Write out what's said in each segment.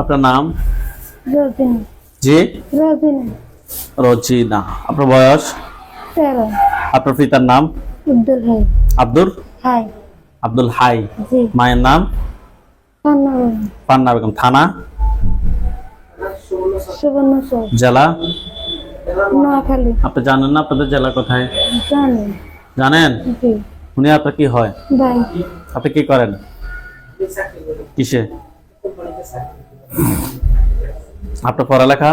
আপনার নাম? জি? রজিনা। আপনার বয়স? আপনার পিতার নাম? আব্দুল হাই। আব্দুল? হাই। আব্দুল হাই। মায়ের নাম? পান্না বেগম। থানা? জেলা? নোয়াখালী। আপনি জানেন না আপনাদের জেলা কোথায়? জানেন? উনি আপনার কি হয়? আপনি কি করেন? কিসে? আপনার পড়ালেখা?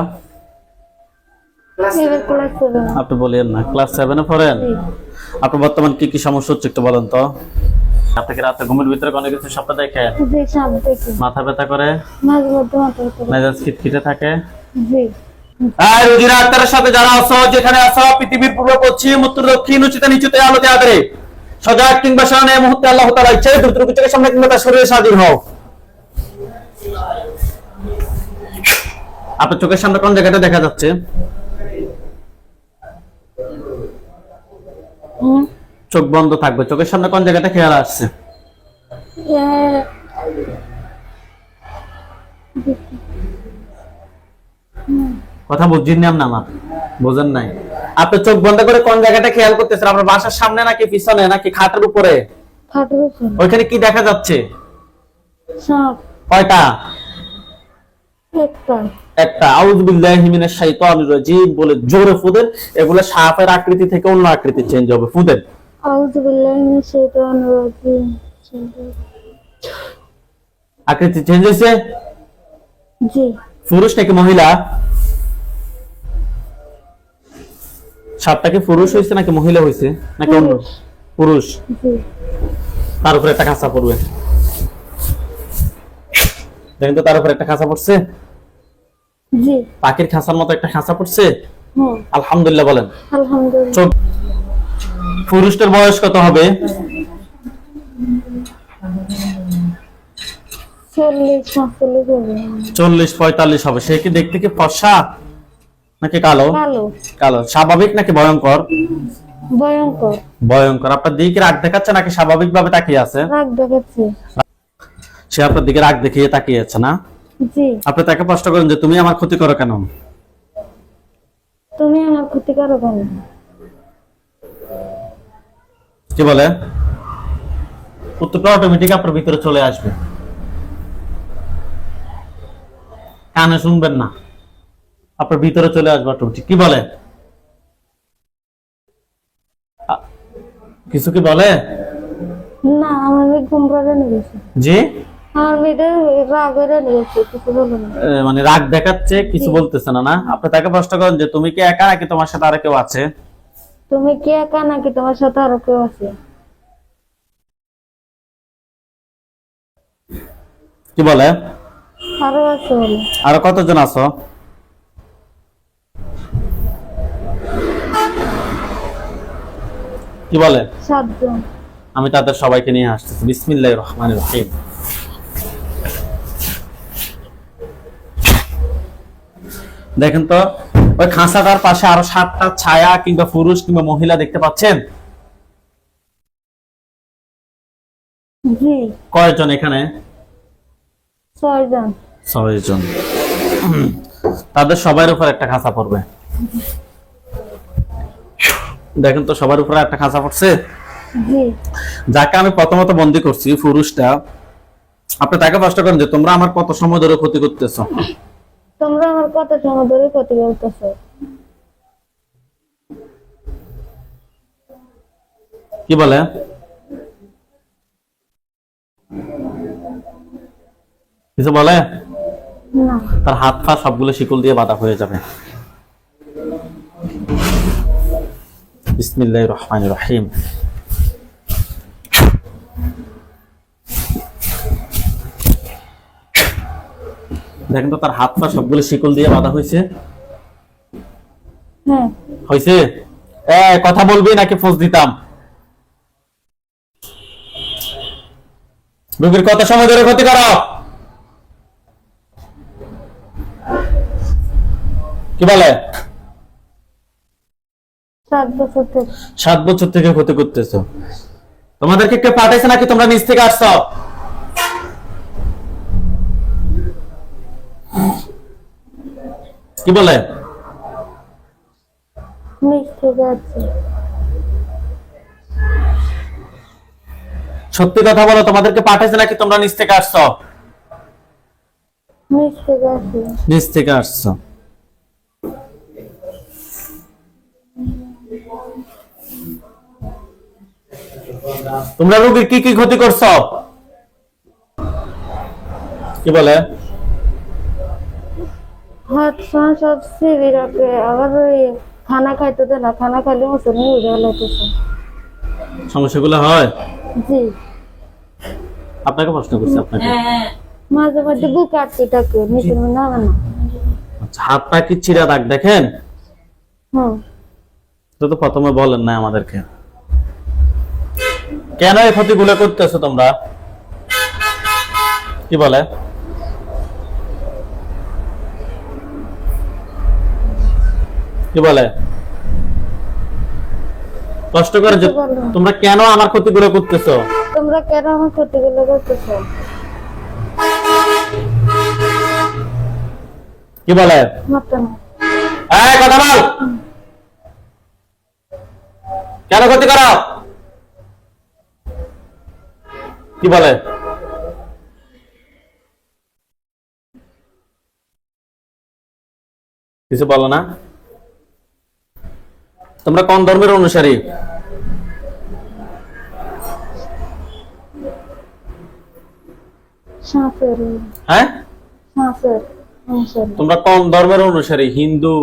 আপনি বলেন না ক্লাস সেভেনে পড়েন? আপনার বর্তমান কি কি সমস্যা হচ্ছে একটু বলেন তো। আপনাকে রাতে ঘুমের ভিতরে অনেক কিছু স্বপ্ন দেখি? মাথা ব্যথা করে? মেজাজ খিটখিটে থাকে? আর রুজিরা আক্তারের সাথে যারা আছো যেখানে আছো পৃথিবীর পূর্ব পশ্চিম উত্তর দক্ষিণ উচিতে নিচুতে আলোতে আদরে। সজাগ কিংবা সামনে এই মুহূর্তে আল্লাহ তাআলা ইচ্ছে দ্রুত দ্রুত চোখের সামনে কিংবা তার শরীরে স্বাধীন হও আপনার চোখের সামনে কোন জায়গাটা দেখা যাচ্ছে? চোখ বন্ধ থাকবে। চোখের সামনে কোন জায়গাটা খেয়াল আসছে? কথা বুঝছেন না আমার। বোঝেন নাই। আপনি চোখ বন্ধ করে কোন জায়গাটা খেয়াল করতেছেন? আপনার বাসার সামনে নাকি পিছনে নাকি খাটের উপরে? খাটের উপর। ওইখানে কি দেখা যাচ্ছে? সাপ কয়টা? একটা। মিনাশ শাইতানির রাজিম বলে জোরে ফুদেন এগুলো সাপের আকৃতি থেকে অন্য আকৃতি চেঞ্জ হবে। ফুদেন। আউযু বিল্লাহি মিনাশ শাইতানির রাজিম আকৃতি চেঞ্জ হয়েছে? জি। পুরুষ নাকি মহিলা? সাপটা কি পুরুষ হয়েছে নাকি মহিলা হয়েছে? নাকি অন্য? পুরুষ। পুরুষ। তার উপরে একটা খাঁচা পড়বে। দেখেন তো তার উপরে একটা খাঁচা পড়ছে। জি। পাখির খাঁচার মতো একটা খাঁচা পড়ছে? আলহামদুলিল্লাহ বলেন। আলহামদুলিল্লাহ। পুরুষটার বয়স কত হবে? চল্লিশ পঁয়তাল্লিশ হবে। সে কি দেখতে কি ফর্সা নাকি কালো? কালো। স্বাভাবিক নাকি ভয়ঙ্কর? ভয়ঙ্কর। ভয়ঙ্কর। আপনার দিকে রাগ দেখাচ্ছে নাকি স্বাভাবিক ভাবে তাকিয়ে আছে? রাগ দেখাচ্ছে। সে আপনার দিকে রাগ দেখিয়ে তাকিয়ে আছে না? আপনি তাকে প্রশ্ন করেন যে তুমি আমার ক্ষতি করো কেন? তুমি আমার ক্ষতি করো কেন? কি বলে? উত্তরটা অটোমেটিক আপনার ভিতরে চলে আসবে। কানে শুনবেন না। আপনার ভিতরে চলে আসবে অটোমেটিক কি বলে? কিছু কি বলে? না আমার ঘুম করে জি? এ, মানে রাগ দেখাচ্ছে কিছু বলতেছে না না? আপনি তাকে প্রশ্ন করেন যে তুমি কি একা নাকি তোমার সাথে আরও কেউ আছে? তুমি কি একা নাকি তোমার সাথে আরও কেউ আছে? কি বলে? আরও আছে বলে। আরও কতজন আছো? কি বলে? সাতজন। আমি তাদের সবাইকে নিয়ে আসতেছি বিসমিল্লাহ রহমান রহিম। দেখেন তো ওই খাঁচাটার পাশে আরও সাতটা ছায়া কিংবা পুরুষ কিংবা মহিলা দেখতে পাচ্ছেন? কয়জন এখানে? ছয়জন। ছয়জন। তাদের সবার উপর একটা খাঁচা পড়বে। দেখেন তো সবার উপরে একটা খাঁচা পড়ছে? যাকে আমি প্রথমত বন্দি করছি পুরুষটা আপনি তাকে প্রশ্ন করেন যে তোমরা আমার কত সময় ধরে ক্ষতি করতেছো? তোমরা আমার কত সময় ধরে ক্ষতি করতেছো কি বলে? কিছু বলে? তার হাত পা সবগুলো শিকল দিয়ে বাঁধা হয়ে যাবে। বিসমিল্লাহ রহমান রহিম। দেখেন তো তার হাত পা সবগুলো শিকল দিয়ে বাঁধা হয়েছে। হ্যাঁ। হয়েছে? এ কথা বলবি নাকি ফোঁস দিতাম? রুগীর কত সময় ধরে ক্ষতি করো। কি বলে? সাত বছর থেকে। সাত বছর থেকে ক্ষতি করতেছো। তোমাদেরকে কে পাঠাইছে নাকি তোমরা নিচ থেকে আসছো? কি বলে? সত্যি কথা বলো তোমাদেরকে পাঠাইছে নাকি তোমরা নিচ থেকে আসছো? নিচ থেকে আসছো। তোমরা রোগীর কি কি ক্ষতি করছ? কি বলে? হাত পা সব সিবি রাখে। আবার ওই খানা খাইতে দেয় না খানা খাইলে মতো নিয়ে লাগতেছে সমস্যাগুলো হয়? জি। আপনাকে প্রশ্ন করছি আপনাকে। মাঝে মাঝে বুক আটকে থাকে নিচে নামে না। আচ্ছা হাত কি চিরা দাগ দেখেন? হুম এটা তো প্রথমে বলেন না আমাদেরকে। কেন এই ক্ষতিগুলো করতেছো তোমরা? কি বলে? কি বলে? কষ্ট করে তোমরা কেন আমার ক্ষতিগুলো করতেছো? তোমরা কেন আমার ক্ষতিগুলো করতেছ? কি বলে? এই কথা বল। কেন ক্ষতি করো? কি বলে? কিছু বলো না। তোমরা কোন ধর্মের অনুসারী? হ্যাঁ? তোমরা কোন ধর্মের অনুসারী? হিন্দু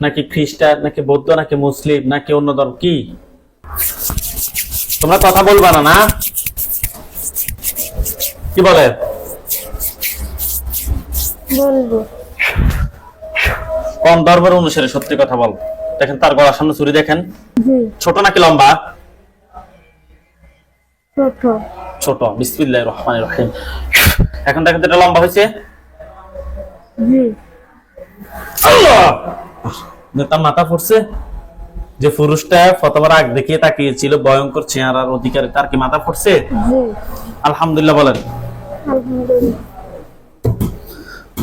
নাকি খ্রিস্টান নাকি বৌদ্ধ নাকি মুসলিম নাকি অন্য ধর্ম? কি? তোমরা কথা বলবা না না? কি বলে? কোন ধর্মের অনুসারে? সত্যি কথা বল। দেখেন তার গলার সামনে চুরি দেখেন। ছোট নাকি লম্বা? ছোট। বিসমিল্লাহির রহমানির রহিম। এখন দেখেন এটা লম্বা হয়েছে। তার মাথা পড়ছে যে পুরুষটা প্রথমবার আগ দেখিয়ে তাকিয়েছিল ভয়ঙ্কর চেহারার অধিকারী তার কি মাথা জি। আলহামদুলিল্লাহ বলেন। আলহামদুলিল্লাহ।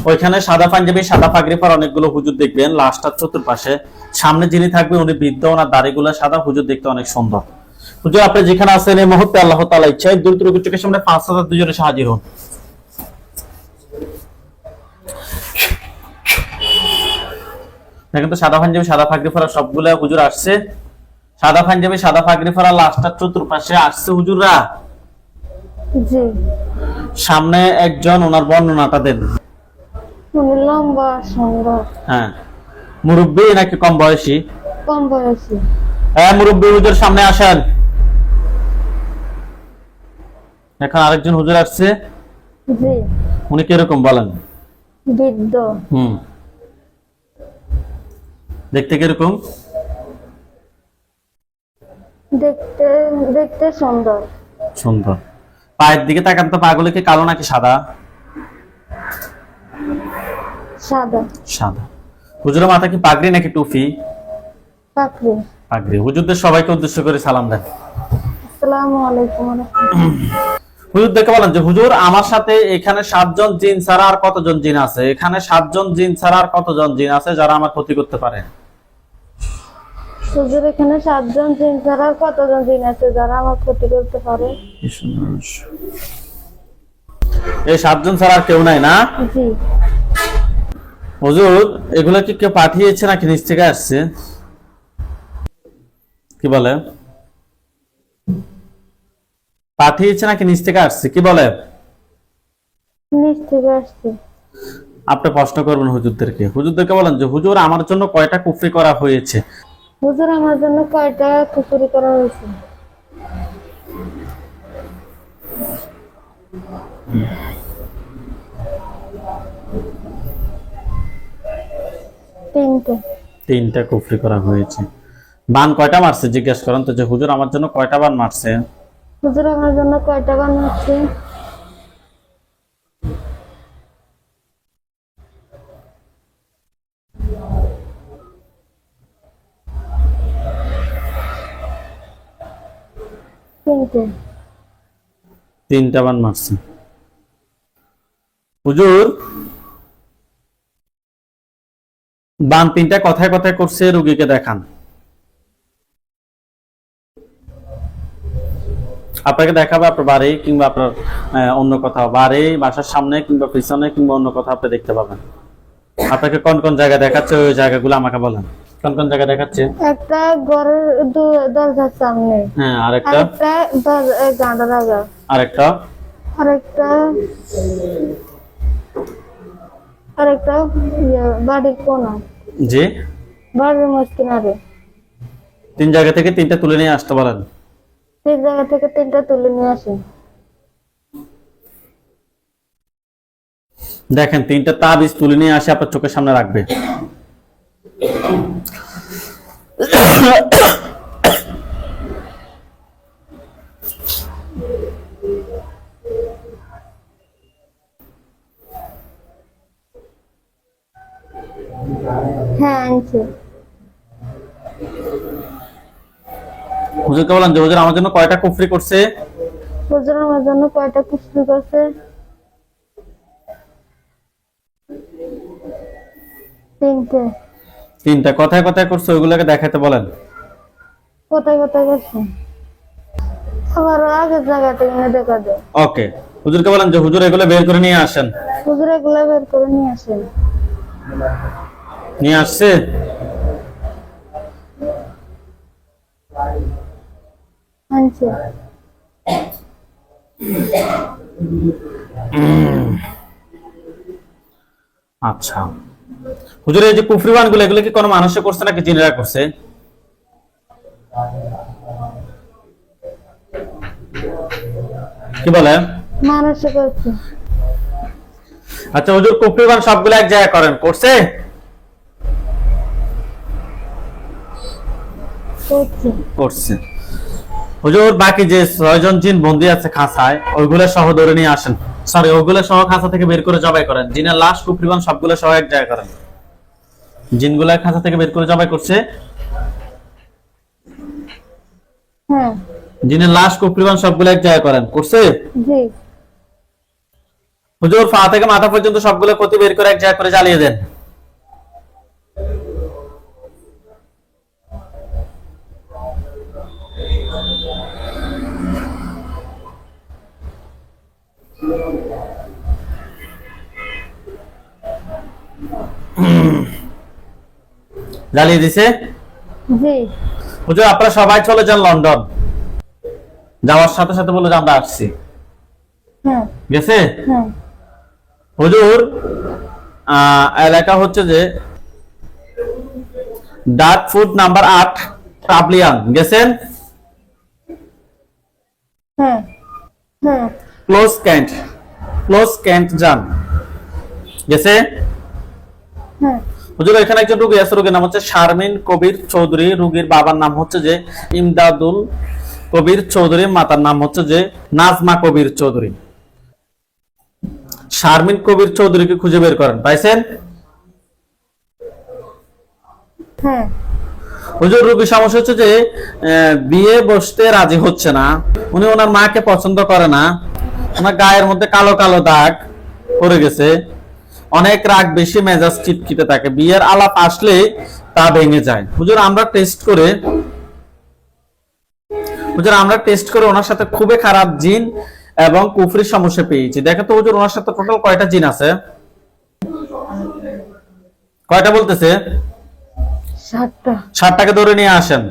ওইখানে সাদা পাঞ্জাবি সাদা পাগড়ি পর অনেকগুলো হুজুর দেখবেন। লাস্টার চতুর্পাশে। সামনে যিনি থাকবে উনি বৃদ্ধ ওনার দাড়িগুলো সাদা হুজুর দেখতে অনেক সুন্দর। হুজুর আপনি যেখানে আছেন এই মুহূর্তে আল্লাহ তালা ইচ্ছায় দ্রুত চোখের সামনে পাঁচ হাজার দুজনে হাজির হন দেখেন তো সাদা পাঞ্জাবি সাদা পাগড়ি পরা সবগুলা হুজুর আসছে। সাদা পাঞ্জাবি সাদা পাগড়ি পরা লাস্টার চতুর্পাশে আসছে হুজুররা। সামনে একজন ওনার বর্ণনাটা দেন। লম্বা সুন্দর হ্যাঁ। মুরব্বী নাকি কম বয়সী? কম বয়সী। হ্যাঁ মুরব্বী হুজুর সামনে আসেন। এখন আরেকজন হুজুর আসছে। জি। উনি কীরকম বলেন? বৃদ্ধ। হুম। দেখতে কীরকম? দেখতে দেখতে সুন্দর। সুন্দর। পায়ের দিকে তাকান তো পাগুলো কি কালো নাকি সাদা? সাদা। সাদা। হুজুরের মাথা কি পাগড়ি নাকি টুপি? পাখরি পাগড়ি। হুজুরদের সবাইকে উদ্দেশ্য করে সালাম দেন। আসসালামু আলাইকুম বলেন যে হুজুর আমার সাথে এখানে সাতজন জিন ছাড়া আর কতজন জিন আছে? এখানে সাতজন জিন ছাড়া আর কতজন জিন আছে যারা আমার ক্ষতি করতে পারে? হুজুর এখানে সাতজন জিন ছাড়া আর কতজন জিন আছে যারা আমার ক্ষতি করতে পারে? এই সাতজন ছাড়া আর কেউ নাই না? জি। হুজুর এগুলো কি কেউ পাঠিয়েছে নাকি নিচ থেকে আসছে? কি বলে? পাঠিয়েছে নাকি নিচ থেকে আসছে? কি বলে? নিচ থেকে আসছে। আপনি প্রশ্ন করবেন হুজুরদেরকে। হুজুরদেরকে বলেন যে হুজুর আমার জন্য কয়টা কুফরি করা হয়েছে? হুজুর আমার জন্য কয়টা কুকুরি করা হয়েছে? তিনটে। তিনটা কুফরি করা হয়েছে। বান কয়টা মারছে জিজ্ঞেস করেন তো যে হুজুর আমার জন্য কয়টা বান মারছে? হুজুর আমার জন্য কয়টা বানাচ্ছে তিনটে। তিনটা বান মারছে। হুজুর বান তিনটা কথায় কথায় করছে রুগীকে দেখান। আপনাকে দেখাবে আপনার বাড়ি কিংবা আপনার অন্য কোথাও বাড়ি বাসার সামনে কিংবা পিছনে কিংবা অন্য কোথাও আপনি দেখতে পাবেন। আপনাকে কোন কোন জায়গা দেখাচ্ছে ওই জায়গাগুলো আমাকে বলেন। কোন কোন জায়গা দেখাচ্ছে? একটা ঘরের দরজার সামনে। হ্যাঁ আরেকটা? আরেকটা গাঁদা আরেকটা? আরেকটা। ইয়ে, বাড়ির কোনা। জি? বাড়ির তিন জায়গা থেকে তিনটা তুলে নিয়ে আসতে পারেন। সেই জায়গা থেকে তিনটা তুলে নিয়ে আসি। দেখেন তিনটা তাবিজ তুলে নিয়ে আসে আপনার চোখের সামনে রাখবে। হ্যাঁ আনছে। হুজুরকে বলেন যে হুজুর আমার জন্য কয়টা কুফরি করছে? হুজুর আমার জন্য কয়টা কুস্তি করছে? তিনটে। তিনটা। কথায় কথায় করছে? ওইগুলোকে দেখাতে বলেন। কোথায় কোথায় করছে? আবার আগের জায়গা থেকে এনে দেখা যায়। ওকে। হুজুরকে বলেন যে হুজুর এগুলো বের করে নিয়ে আসেন। হুজুর এগুলো বের করে নিয়ে আসেন। নিয়ে আসছে? আচ্ছা। হুজুর এই যে কুফরি বানগুলো এগুলো কি কোনো মানুষে করছে নাকি জিনেরা করছে? কি বলে? মানুষ করছে। আচ্ছা হুজুর কুফরি বান সবগুলো এক জায়গায় করেন। করছে? করছে। হুজুর বাকি যে ছয়জন জিন বন্দি আছে খাঁচায় ওইগুলো সহ ধরে নিয়ে আসেন। সরি ওইগুলো সহ খাঁচা থেকে বের করে জবাই করেন। জিনের লাশ কুফরিবান সবগুলো সহ এক জায়গায় করেন। জিনগুলা খাঁচা থেকে বের করে জবাই করছে? হ্যাঁ। জিনের লাশ কুফরিবান সবগুলো এক জায়গায় করেন। করছে? জি। হুজুর পা থেকে মাথা পর্যন্ত সবগুলো ক্ষতি বের করে এক জায়গায় করে জ্বালিয়ে দেন। জ্বালিয়ে দিছে? জি। হুজুর আপনারা সবাই চলে যান লন্ডন। যাওয়ার সাথে সাথে বলে যে আমরা আসছি। হ্যাঁ। গেছে? হ্যাঁ। হুজুর এলাকা হচ্ছে যে ডার্ক ফুড নাম্বার আট টাবলিয়ান গেছেন? হ্যাঁ। Close can't. ক্লোজ ক্যান্ট যান। গেছে? হুজুর এখানে একজন রুগী আছে রুগীর নাম হচ্ছে শারমিন কবির চৌধুরী। রুগীর বাবার নাম হচ্ছে যে ইমদাদুল কবির চৌধুরী মাতার নাম হচ্ছে যে নাজমা কবির চৌধুরী। শারমিন কবির চৌধুরীকে খুঁজে বের করেন পাইছেন? হ্যাঁ। হুজুর রুগী সমস্যা হচ্ছে যে বিয়ে বসতে রাজি হচ্ছে না। উনি ওনার মাকে পছন্দ করে না। ওনার গায়ের মধ্যে কালো কালো দাগ পড়ে গেছে। অনেক রাগ বেশি মেজাজ চিটকিতে থাকে। বিয়ের আলাপ আসলে তা ভেঙে যায়। হুজুর আমরা টেস্ট করে হুজুর আমরা টেস্ট করে ওনার সাথে খুবই খারাপ জিন এবং কুফরির সমস্যা পেয়েছি। দেখো তো হুজুর ওনার সাথে টোটাল কয়টা জিন আছে? কয়টা বলতেছে? সাতটা। ষাটটাকে ধরে নিয়ে আসেন।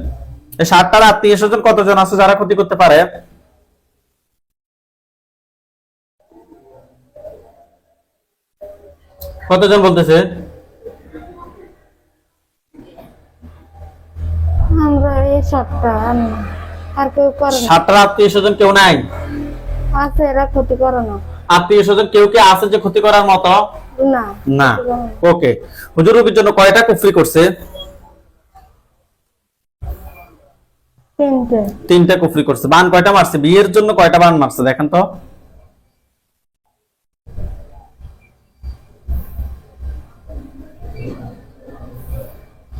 এই ষাটটার আত্মীয় স্বজন কতজন আছে যারা ক্ষতি করতে পারে? কতজন বলতেছে? আমরা এই সাতটা আর আর কেউ করে না। ষাটটার আত্মীয় স্বজন কেউ নাই? আছে এরা ক্ষতি করে না। আত্মীয় স্বজন কেউ কি আছে যে ক্ষতি করার মতো? না না। ওকে। হুজুর জন্য কয়টা কুফরি করছে? তিনটে। তিনটা কুফরি করছে। বান কয়টা মারছে? বিয়ের জন্য কয়টা বান মারছে? দেখেন তো।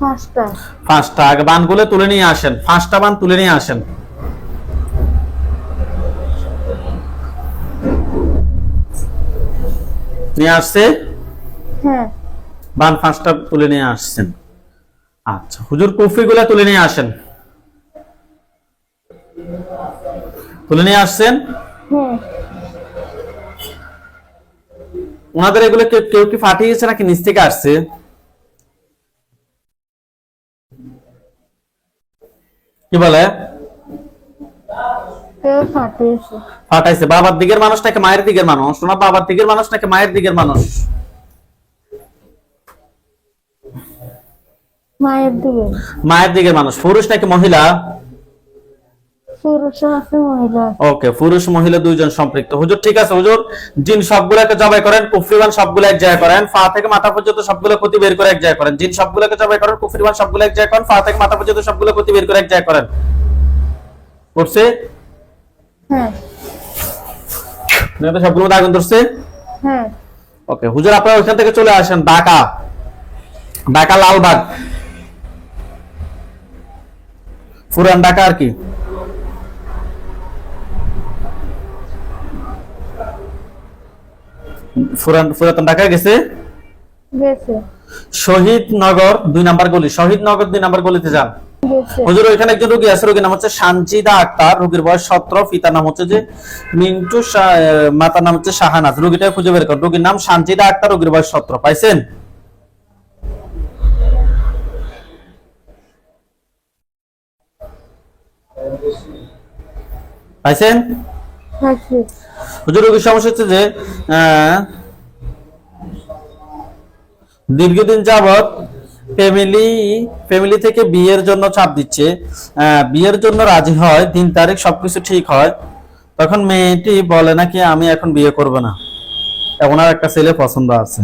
পাঁচটা আগে বানগুলো তুলে নিয়ে আসেন। পাঁচটা বান তুলে নিয়ে আসেন। নিয়ে আসছে? হ্যাঁ। বান পাঁচটা তুলে নিয়ে আসছেন। আচ্ছা হুজুর কুফরিগুলা তুলে নিয়ে আসেন। তুলে নিয়ে আসছেন? হ্যাঁ। ওনাদের এগুলো কেউ কেউ কি ফাটিয়েছে নাকি নিচ থেকে আসছে? কি বলে? ফাটাইছে। বাবার দিকের মানুষ নাকি মায়ের দিকের মানুষ? না বাবার দিকের মানুষ নাকি মায়ের দিকের মানুষ? মায়ের দিকের মায়ের দিকের মানুষ। পুরুষ নাকি মহিলা পুরুষ আছে মহিলা আছে। ওকে পুরুষ মহিলা দুইজন সম্পৃক্ত। হুজুর ঠিক আছে হুজুর? জিন সবগুলোকে জবাই করেন সবগুলো এক জায়গায় করেন পা থেকে মাথা পর্যন্ত সবগুলো ক্ষতি বের করে এক জায়গায় করেন। জিন সবগুলোকে জবাই করেন সবগুলো এক জায়গায় করেন পা থেকে মাথা পর্যন্ত সবগুলো ক্ষতি বের করে এক জায়গায় করেন। করছে? হ্যাঁ। সবগুলো ধরছে? হ্যাঁ। ওকে হুজুর আপনারা ওইখান থেকে চলে আসেন ঢাকা। ঢাকা লালবাগ। পুরান ঢাকা আর কি। পুরাতন ঢাকা গেছে? গেছে। শহীদ নগর দুই নাম্বার গলি। শহীদ নগর দুই নাম্বার গলিতে যান। হুজুর ওইখানে একজন রোগী আছে রোগীর নাম হচ্ছে সানজিদা আক্তার। রোগীর বয়স সতেরো পিতার নাম হচ্ছে যে মিন্টু মাতার নাম হচ্ছে শাহানাজ। রোগীটা খুঁজে বের করুন রোগীর নাম সানজিদা আক্তার রোগীর বয়স সতেরো। পাইছেন? পাইছেন? হুজুর রোগীর সমস্যা হচ্ছে যে দীর্ঘদিন যাবত ফ্যামিলি ফ্যামিলি থেকে বিয়ের জন্য চাপ দিচ্ছে। বিয়ের জন্য রাজি হয় তিন তারিখ সবকিছু ঠিক হয়। তখন মেয়েটি বলে নাকি আমি এখন বিয়ে করব না। ওনার একটা ছেলে পছন্দ আছে।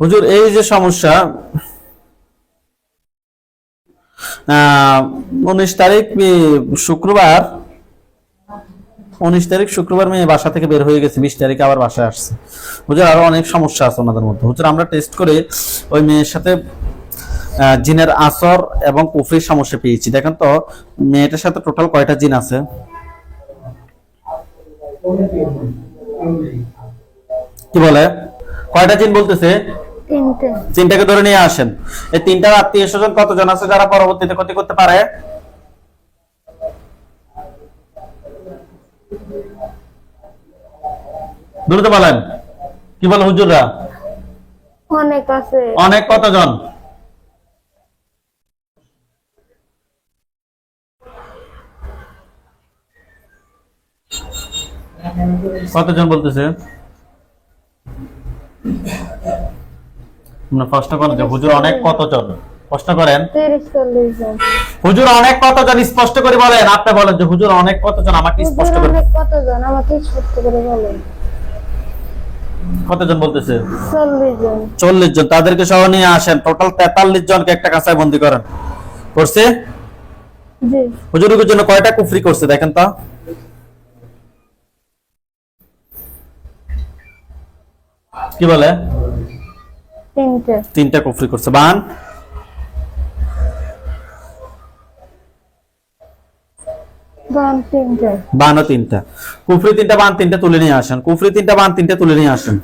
হুজুর, এই যে সমস্যা উনিশ তারিখ শুক্রবার উনিশ তারিখ শুক্রবার মেয়ে বাসা থেকে বের হয়ে গেছে বিশ তারিখে আবার বাসায় আসছে। হুজুর আরও অনেক সমস্যা আছে ওনাদের মধ্যে। হুজুর আমরা টেস্ট করে ওই মেয়ের সাথে জিনের আসর এবং কুফরির সমস্যা পেয়েছি। দেখেন তো মেয়েটার সাথে টোটাল কয়টা জিন আছে? কি বলে? কয়টা জিন বলতেছে? তিনটে। তিনটাকে ধরে নিয়ে আসেন। এই তিনটার আত্মীয় স্বজন কতজন আছে যারা পরবর্তীতে ক্ষতি করতে পারে? দ্রুত বলেন কি বলে হুজুররা? অনেক আছে। অনেক কতজন? কতজন বলতেছে? না, প্রশ্ন করেন যে হুজুর অনেক কতজন? প্রশ্ন করেন। হুজুর অনেক কতজন? স্পষ্ট করে বলেন। আপনি বলেন যে হুজুর অনেক কতজন? আমাকে স্পষ্ট করে অনেক কতজন? আমাকে স্পষ্ট করে বলেন। কতজন বলতেছে? চল্লিশ জন। চল্লিশ জন। তাদেরকে সহ নিয়ে আসেন। টোটাল তেতাল্লিশ জনকে একটা কাঁচায় বন্দি করেন। করছে? জি। হুজুরের জন্য কয়টা কুফরি করছে? দেখেন তো। কি বলে? তিনটে। তিনটা কুফরি করছে। বান। বান তিনটে। তিনটা। কুফরি তিনটা বান তিনটা তুলে নিয়ে আসেন। কুফরি তিনটা বান তিনটা তুলে নিয়ে আসেন।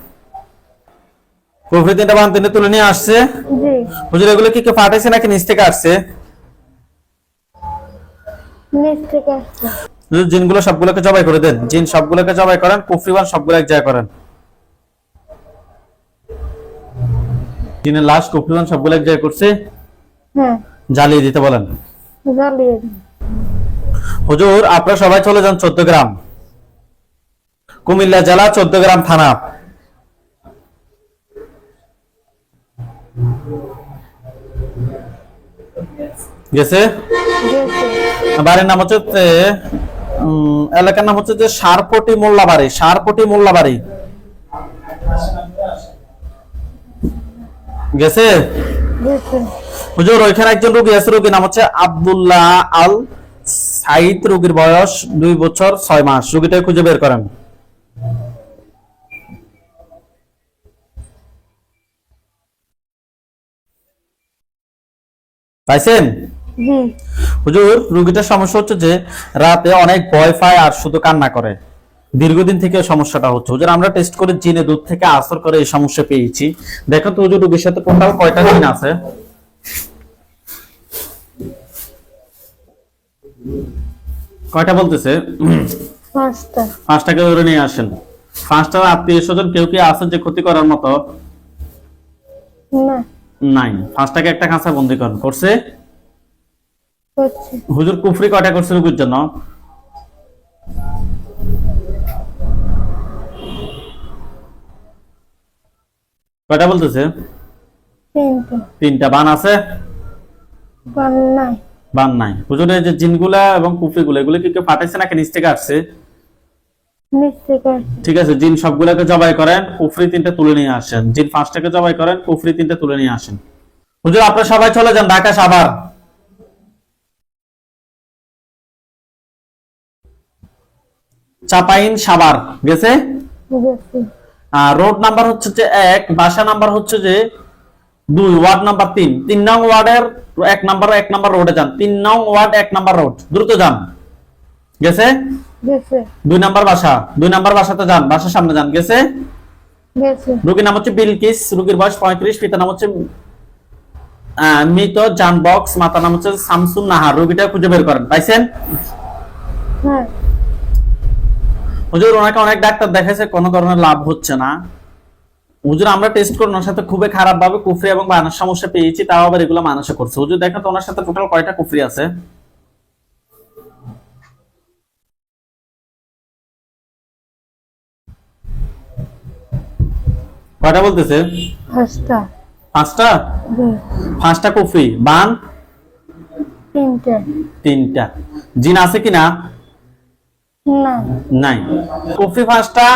কুফরি তিনটা বান তিনটা তুলে নিয়ে আসছে। হুজুর এগুলো কি কেউ পাঠাইছে নাকি নিচ থেকে আসছে? জিনগুলো সবগুলোকে জবাই করে দেন। জিন সবগুলোকে জবাই করেন কুফরিবান সবগুলো এক জায়গায় করেন। জিনের লাশ কুফরিবান সবগুলো এক জায়গায় করছে। হ্যাঁ। জ্বালিয়ে দিতে বলেন। জ্বালিয়ে দিন। হুজুর আপনারা সবাই চলে যান চোদ্দ গ্রাম কুমিল্লা জেলা চোদ্দ গ্রাম থানা। গেছে? বাড়ির নাম হচ্ছে এলাকার নাম হচ্ছে যে সারপটি মোল্লাবাড়ি সারপটি মোল্লাবাড়ি। গেছে। হুজুর ওইখানে একজন রোগী আছে রোগীর নাম হচ্ছে আব্দুল্লাহ আল সাইদ রোগীর বয়স দুই বছর ছয় মাস। রোগীটা খুঁজে বের করেন। পাইছেন হুজুর রোগীটার সমস্যা হচ্ছে যে রাতে অনেক ভয় পায় আর শুধু কান্না করে। দীর্ঘদিন থেকে সমস্যাটা হচ্ছে। হুজুর আমরা টেস্ট করে জিনে দুধ থেকে আসর করে এই সমস্যা পেয়েছি। দেখো তো হুজুর রোগীর সাথে টোটাল কয়টা জিন আছে? কয়টা বলতেছে? পাঁচটা। পাঁচটাকে ধরে নিয়ে আসেন। পাঁচটা আত্মীয় স্বজন কেউ কি আছে যে ক্ষতি করার মতো? না। নাই। পাঁচটাকে একটা খাঁচা বন্দি করেন। করছে? হুজুর কুফরি কয়টা করছে রোগীর জন্য? কয়টা বলতেছে? তিনটা। তিনটা বান আছে? পান নাই। বান নাই। হুজুরের যে জিনগুলা এবং কুফরিগুলো এগুলো কি কেউ ফাটাইছে নাকি নিচ থেকে আসছে ঠিক আছে জিন সবগুলাকে জবাই করেন কুফরি তিনটা তুলে নিয়ে আসেন। জিন পাঁচটাকে জবাই করেন কুফরি তিনটা তুলে নিয়ে আসেন। হুজুর আপনারা সবাই চলে যান ঢাকা সাভার। চাপাইন সাভার গেছে? গেছি। রোড নাম্বার হচ্ছে যে এক বাসা নাম্বার হচ্ছে যে দুই ওয়ার্ড নাম্বার তিন। তিন নং ওয়ার্ডের এক নাম্বার এক নাম্বার রোডে যান। তিন নং ওয়ার্ড এক নাম্বার রোড। দ্রুত যান। গেছে? দুই নাম্বার বাসা। দুই নাম্বার বাসাতে যান। বাসার সামনে যান। গেছে? রোগীর নাম হচ্ছে বিলকিস। রোগীর বয়স পঁয়ত্রিশ। পিতার নাম হচ্ছে মৃত জান বক্স। মাতার নাম হচ্ছে শামসুন নাহার। রোগীটা খুঁজে বের করেন। পাইছেন? হ্যাঁ। হুজুর ওনাকে অনেক ডাক্তার দেখাইছে কোনো ধরনের লাভ হচ্ছে না। হুজুর আমরা টেস্ট করে ওনার সাথে খুবই খারাপ ভাবে কুফরি এবং বানার সমস্যা পেয়েছি তাও আবার এগুলো মানুষে করছে। হুজুর দেখেন তো ওনার সাথে টোটাল কয়টা কুফরি আছে? কয়টা বলতেছে? পাঁচটা। পাঁচটা? পাঁচটা কুফরি। বান? তিনটা। তিনটা। জিন আছে কিনা? নাই। কুফরি পাঁচটা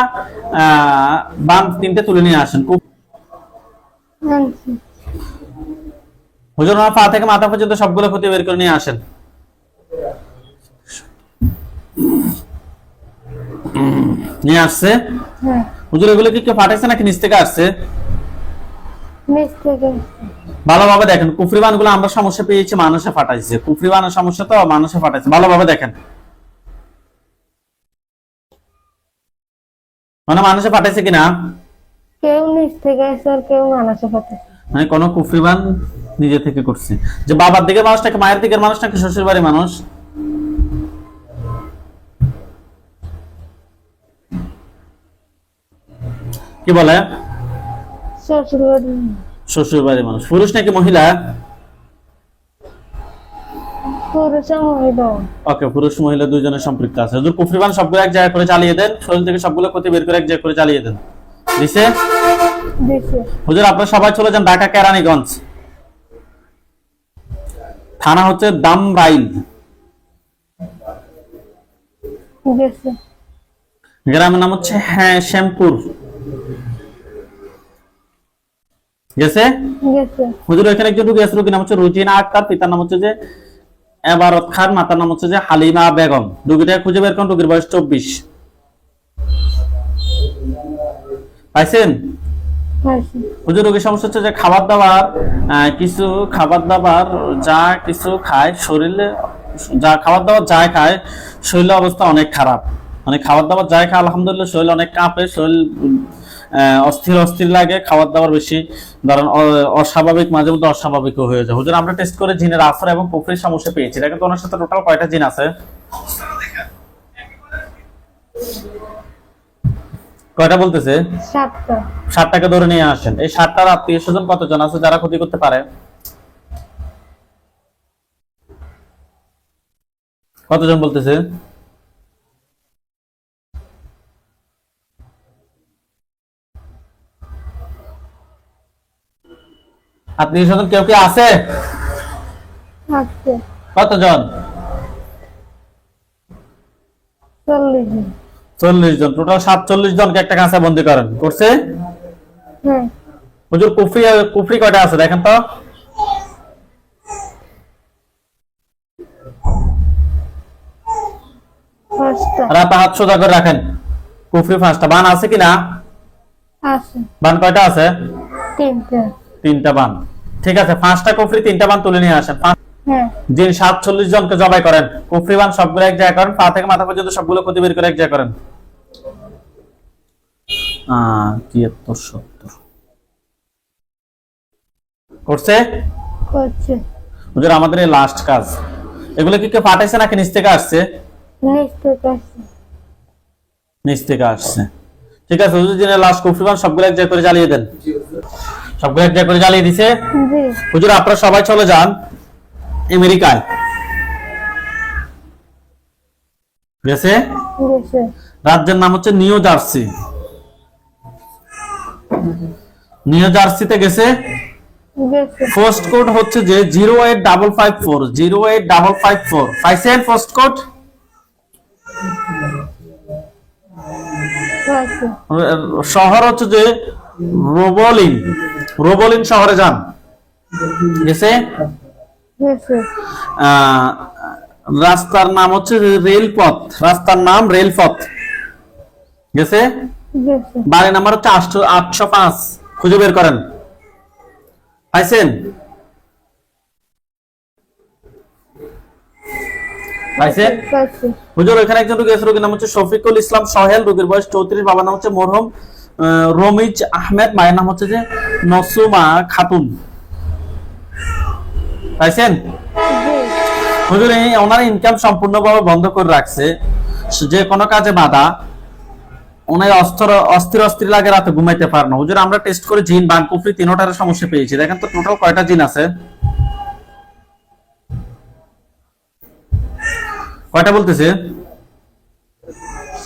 আহ, বান তিনটে তুলে নিয়ে আসেন। কুফ- আনছি হুজুর পা থেকে মাথা পর্যন্ত সবগুলো ক্ষতি বের করে নিয়ে আসেন। নিয়ে আসছে। হ্যাঁ। হুজুর এগুলো কি কেউ পাঠাইছে নাকি নিচ থেকে আসছে? ভালোভাবে দেখেন কুফরি বানগুলো আমরা সমস্যা পেয়েছি মানুষে ফাটাইছে। কুফরি বানের সমস্যা তো মানুষে ফাটাইছে। ভালোভাবে দেখেন। মানে মানুষে পাঠাইছে কিনা? কেউ নিচ থেকে আসে আর কেউ মানুষে পাতে মানে কোন কুফরিবান নিজে থেকে করছে। যে বাবার দিকের মানুষ নাকি মায়ের দিকের মানুষ নাকি শ্বশুর বাড়ির মানুষ? কি বলে? শ্বশুর বাড়ির মানুষ। পুরুষ নাকি মহিলা? পুরুষ মহিলা। ওকে পুরুষ মহিলা দুইজনের সম্পৃক্ত আছে। যদি কুফরিবান সবগুলো এক জায়গায় করে চালিয়ে দেন শরীর থেকে সবগুলো ক্ষতি বের করে এক জায়গায় করে চালিয়ে দেন। দিছে? দিছে। হুজুর আপনারা সবাই চলে যান ঢাকা কেরানীগঞ্জ। থানা হচ্ছে দামরাইল। গ্রামের নাম হচ্ছে হ্যাঁ শ্যামপুর। গেছে? হুজুর এখানে একজন রুগী আছে রুগীর নাম হচ্ছে রুজিনা আক্তার পিতার নাম হচ্ছে যে এবারত খান মাতার নাম হচ্ছে যে হালিমা বেগম। রুগীটা খুঁজে বের করুন রুগীর বয়স চব্বিশ। পাইছেন? পাইছি। হুজুর রোগীর সমস্যা হচ্ছে যে খাবার দাবার কিছু খাবার দাবার যা কিছু খায় শরীরে যা খাবার দাবার যা খায় শরীরের অবস্থা অনেক খারাপ। মানে খাবার দাবার যাই খায় আলহামদুলিল্লাহ শরীর অনেক কাঁপে শরীর অস্থির অস্থির লাগে খাবার দাবার বেশি ধরেন অস্বাভাবিক মাঝে মধ্যে অস্বাভাবিক হয়ে যায়। হুজুর আমরা টেস্ট করে জিনের আসর এবং পুকুরির সমস্যা পেয়েছি। দেখেন তো ওনার সাথে টোটাল কয়টা জিন আছে? কয়টা বলতেছে? সাতটা। ষাটটাকে ধরে নিয়ে আসেন। এই ষাটটার আত্মীয় স্বজন কতজন আছে যারা ক্ষতি করতে পারে? কতজন বলতেছে? আত্মীয় স্বজন কেউ কি আছে? আছে। কতজন? চল্লিশ জন। টোটাল সাতচল্লিশ জনকে একটা কাঁচা বন্দি করেন। করছে? হ্যাঁ। হুজুর কুফরি কুফরি কয়টা আছে দেখেন তো? আর আপনার হাত সোজা করে রাখেন। কুফরি পাঁচটা। বান আছে কিনা? বান কয়টা আছে? তিনটা। তিনটা বান। ঠিক আছে পাঁচটা কুফরি তিনটা বান তুলে নিয়ে আসেন। হ্যাঁ দিন সাতচল্লিশ জনকে জবাই করেন কুফরি বান সবগুলো এক জায়গায় করেন পা থেকে মাথা পর্যন্ত সবগুলো ক্ষতি বের করে এক জায়গায় করেন। তিয়াত্তর সত্তর করছে? করছে। হুজুর আমাদের লাস্ট কাজ। এগুলো কি কে পাঠাইছে নাকি নিচ থেকে আসছে? নিশ্চয় নিচ থেকে আসছে। ঠিক আছে হুজুর দিনের লাস্ট কফিবান সবগুলো এক জায়গায় করে জ্বালিয়ে দেন। সবগুলো এক জায়গায় করে জ্বালিয়ে দিছে। হুজুর আপনারা সবাই চলে যান আমেরিকায়। গেছে? রাজ্যের নাম হচ্ছে নিউ জার্সি। নিউ জার্সিতে গেছে? গেছে। ফার্স্ট কোড হচ্ছে যে zero eight double five four zero eight double five four. পাইছেন ফার্স্ট কোড শহর হচ্ছে যে রোবলিন। রোবলিন শহরে যান। গেছে? রাস্তার নাম হচ্ছে রেলপথ। রাস্তার নাম রেলপথ। গেছে? বাড়ি নাম্বার হচ্ছে আটশো আটশো পাঁচ। খুঁজে বের করেন। পাইছেন? পাইছেন হুজুর ওখানে একজন রোগী আছে রোগীর নাম হচ্ছে শফিকুল ইসলাম সহেল। রোগীর বয়স চৌত্রিশ। বাবার নাম হচ্ছে মরহম রমিজ আহমেদ, মায়ের নাম হচ্ছে যে নসুমা খাতুন। পাইছেন? হুজুর, এই ওনার ইনকাম সম্পূর্ণভাবে বন্ধ করে রাখছে। যে কোনো কাজে বাধা। ওনার অস্থির অস্থির অস্থির লাগে রাতে ঘুমাইতে পারে না। হুজুর, আমরা টেস্ট করে জিন, বান, কুফরি তিনোটার সমস্যা পেয়েছি। দেখেন তো টোটাল কয়টা জিন আছে? কয়টা বলতেছে?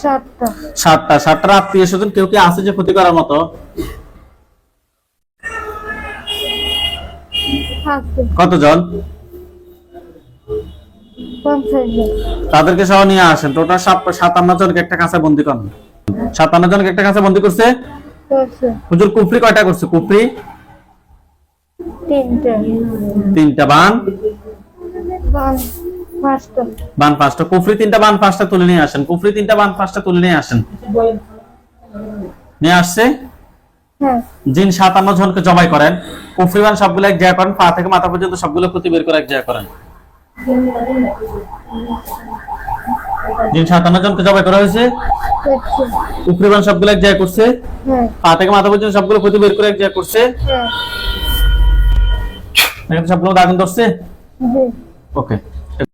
সাতটা। সাতটা আত্মীয় স্বজন কেউ কি আছে যে ক্ষতি করার মতো? কতজন? তাদেরকে সহ নিয়ে আসেন। টোটাল সাতান্ন জনকে একটা কাছে বন্দি করেন। সাতান্ন জনকে একটা কাছে বন্দি করছে? করছে। হুজুর কুফরি কয়টা করছে? কুফরি? তিনটে। তিনটা বান। বান পাঁচটা কুফরি তিনটা বান পাঁচটা তুলে নিয়ে আসেন কুফরি তিনটা বান পাঁচটা তুলে নিয়ে আসেন। নিয়ে আসছে? হ্যাঁ। জিন সাতান্ন জনকে জবাই করেন। কুফরি বান সবগুলো এক জায়গা করেন পা থেকে মাথা পর্যন্ত সবগুলো ক্ষতি বের করে এক জায়গা করেন। জিন সাতান্ন জনকে জবাই করা হয়েছে? করছে কুফরি বান সবগুলো এক জায়গা করছে? পা থেকে মাথা পর্যন্ত সবগুলো ক্ষতি বের করে এক জায়গা করছে? হ্যাঁ। সবগুলো দাগুন ধরছে? ওকে।